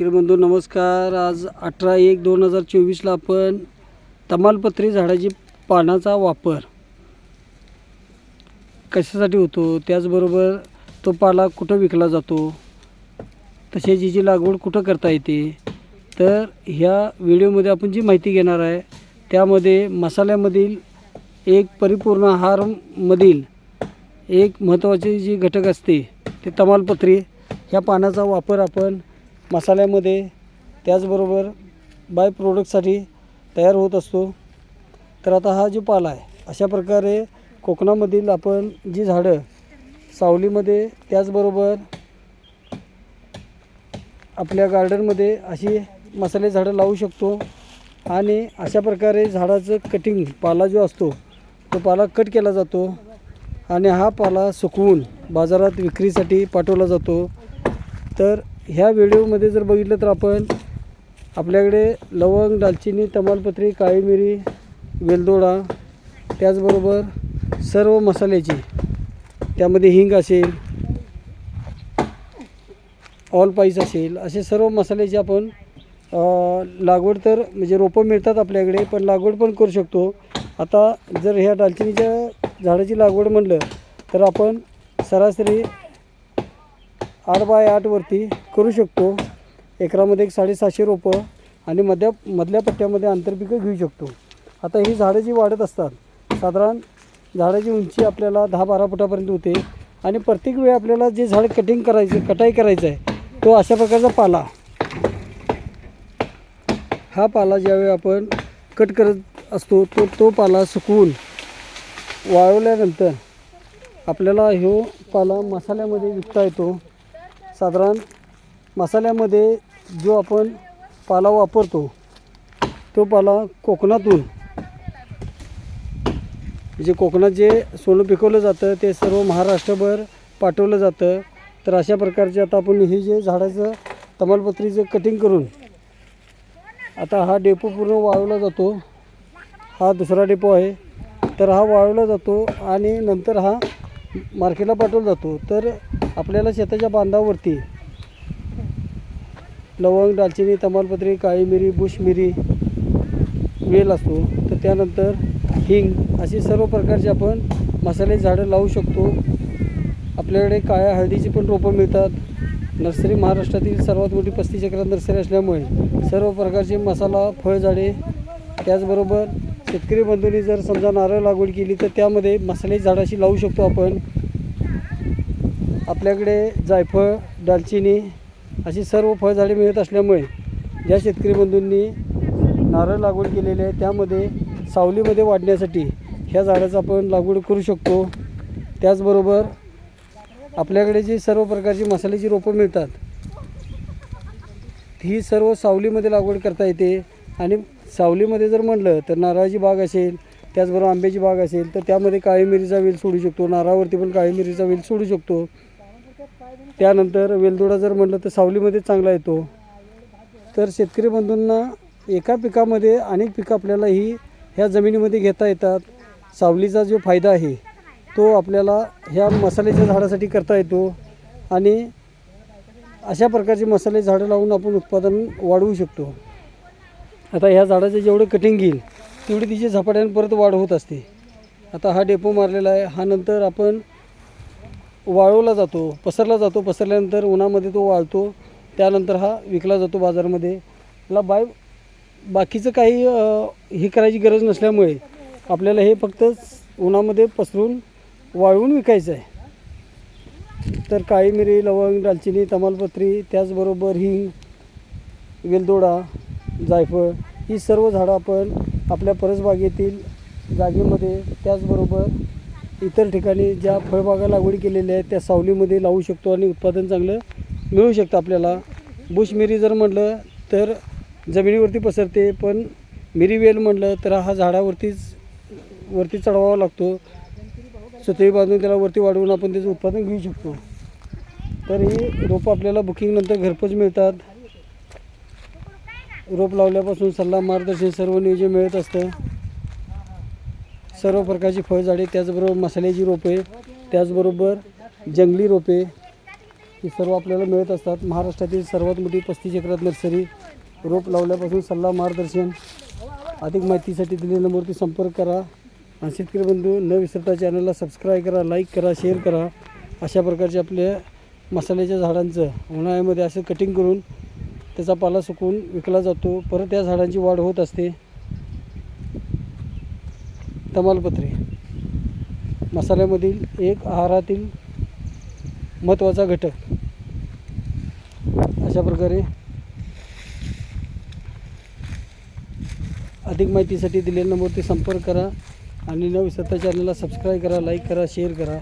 शेतकरी बंधू नमस्कार. आज अठरा एक दोन हजार चोवीसला आपण तमालपत्री झाडाची पानाचा वापर कशासाठी होतो? त्याचबरोबर तो पाला कुठं विकला जातो? तसेच हिची लागवड कुठं करता येते? तर ह्या व्हिडिओमध्ये आपण जी माहिती घेणार आहे त्यामध्ये मसाल्यामधील एक परिपूर्ण आहारमधील एक महत्त्वाचे जी घटक असते ते तमालपत्री ह्या पानाचा वापर आपण मसाल्यामध्ये त्याचबरोबर बाय प्रोडक्टसाठी तयार होत असतो. तर आता हा जो पाला आहे अशा प्रकारे कोकणामधील आपण जी झाडं सावलीमध्ये त्याचबरोबर आपल्या गार्डनमध्ये अशी मसाले झाडं लावू शकतो. आणि अशा प्रकारे झाडाचं कटिंग पाला जो असतो तो पाला कट केला जातो. आणि हा पाला सुकवून बाजारात विक्रीसाठी पाठवला जातो. तर ह्या व्हिडिओमध्ये जर बघितलं तर आपण आपल्याकडे लवंग दालचिनी तमालपत्री काळी मिरी वेलदोडा त्याचबरोबर सर्व मसाल्याची. त्यामध्ये हिंग असेल ऑल पाईस असेल असे सर्व मसाल्याची आपण लागवड तर म्हणजे रोपं मिळतात आपल्याकडे पण लागवड पण करू शकतो. आता जर ह्या दालचिनीच्या झाडाची लागवड म्हणलं तर आपण सरासरी आठ बाय आठवरती करू शकतो. एकरामध्ये एक साडेसहाशे रोपं आणि मध्या मधल्या पट्ट्यामध्ये आंतरपिकं घेऊ शकतो. आता ही झाडं जी वाढत असतात साधारण झाडाची उंची आपल्याला दहा बारा फुटापर्यंत होते. आणि प्रत्येक वेळी आपल्याला जे झाड कटिंग करायचं कटाई करायचं आहे तो अशा प्रकारचा पाला. हा पाला ज्यावेळी आपण कट करत असतो तो तो पाला सुकवून वाळवल्यानंतर आपल्याला ह्यो पाला मसाल्यामध्ये विकता येतो. साधारण मसाल्यामध्ये जो आपण पाला वापरतो तो पाला कोकणातून जे कोकणात जे सोनं पिकवलं जातं ते सर्व महाराष्ट्रभर पाठवलं जातं. तर अशा प्रकारचे आता आपण हे जे झाडाचं तमालपत्रीचं कटिंग करून आता हा डेपो पूर्ण वाळवला जातो. हा दुसरा डेपो आहे. तर हा वाळवला जातो आणि नंतर हा मार्केटला पाठवला जातो. तर आपल्याला शेताच्या बांधावरती लवंग दालचिनी तमालपत्री काळी मिरी बुश मिरी वेल असतो. तर त्यानंतर हिंग अशी सर्व प्रकारचे आपण मसाले झाडं लावू शकतो. आपल्याकडे काळ्या हळदीची पण रोपं मिळतात. नर्सरी महाराष्ट्रातील सर्वात मोठी पस्तीस एकरात नर्सरी असल्यामुळे सर्व प्रकारचे मसाला फळझाडे त्याचबरोबर शेतकरी बंधूंनी जर समजा नारळ लागवड केली तर त्यामध्ये मसाले झाडाशी लावू शकतो आपण. आपल्याकडे जायफळ दालचिनी अशी सर्व फळझाडे मिळत असल्यामुळे ज्या शेतकरी बंधूंनी नारळ लागवड केलेली आहे त्यामध्ये सावलीमध्ये वाढण्यासाठी ह्या झाडाचं आपण लागवड करू शकतो. त्याचबरोबर आपल्याकडे जी सर्व प्रकारची मसाल्याची रोपं मिळतात ही सर्व सावलीमध्ये लागवड करता येते. आणि सावलीमध्ये जर म्हणलं तर नारळाची बाग असेल त्याचबरोबर आंब्याची बाग असेल तर त्यामध्ये काळी मिरीचा वेल सोडू शकतो नारळावरती पण काळी मिरीचा वेल सोडू शकतो. त्यानंतर वेलदोडा जर म्हटलं तर सावलीमध्ये चांगला येतो. तर शेतकरी बंधूंना एका पिकामध्ये अनेक पिकं आपल्याला ही ह्या जमिनीमध्ये घेता येतात. सावलीचा जो फायदा आहे तो आपल्याला ह्या मसाल्याच्या झाडासाठी करता येतो आणि अशा प्रकारचे मसाले झाडं लावून आपण उत्पादन वाढवू शकतो. आता ह्या झाडाचं जेवढं कटिंग घेईल तेवढी तिची झपाट्याने परत वाढ होत असते. आता हा डेपो मारलेला आहे हा नंतर आपण वाळवला जातो पसरला जातो पसरल्यानंतर उन्हामध्ये तो वाळतो त्यानंतर हा विकला जातो बाजारामध्ये. ला बाय बाकीचं काही हे करायची गरज नसल्यामुळे आपल्याला हे फक्त उन्हामध्ये पसरून वाळवून विकायचं आहे. तर काळी मिरी लवंग दालचिनी तमालपत्री त्याचबरोबर हिंग वेलदोडा जायफळ ही सर्व झाडं आपण आपल्या परसबागेतील जागेमध्ये त्याचबरोबर इतर ठिकाणी ज्या फळबागा लागवड केलेल्या आहेत त्या सावलीमध्ये लावू शकतो आणि उत्पादन चांगलं मिळू शकतं आपल्याला. बुश मिरी जर म्हटलं तर जमिनीवरती पसरते पण मिरी वेल म्हटलं तर हा झाडावरतीच वरती चढवावा लागतो. सुतळी बांधून त्याला वरती वाढवून आपण त्याचं उत्पादन घेऊ शकतो. तर ही रोपं आपल्याला बुकिंगनंतर घरपोच मिळतात. रोप लावल्यापासून सल्ला मार्गदर्शन सर्व नियोजन मिळत असतं. सर्व प्रकारची फळझाडे त्याचबरोबर मसाल्याची रोपे त्याचबरोबर जंगली रोपे ही सर्व आपल्याला मिळत असतात. महाराष्ट्रातील सर्वात मोठी पस्तीस एकरात नर्सरी रोप लावल्यापासून सल्ला मार्गदर्शन अधिक माहितीसाठी दिलेल्या नंबरवरती संपर्क करा. आणि शेतकरी बंधू न विसरता चॅनलला सबस्क्राईब करा लाईक करा शेअर करा. अशा प्रकारचे आपल्या मसाल्याच्या झाडांचं उन्हाळ्यामध्ये असं कटिंग करून त्याचा पाला सुकवून विकला जातो. परत त्या झाडांची वाढ होत असते. तमालपत्रे. मसाल्यामधील एक आहारातील महत्त्वाचा घटक. अशा प्रकारे अधिक माहितीसाठी दिलेल्या नंबरवरती संपर्क करा आणि न विसरता चॅनलला सबस्क्राईब करा लाईक करा शेअर करा.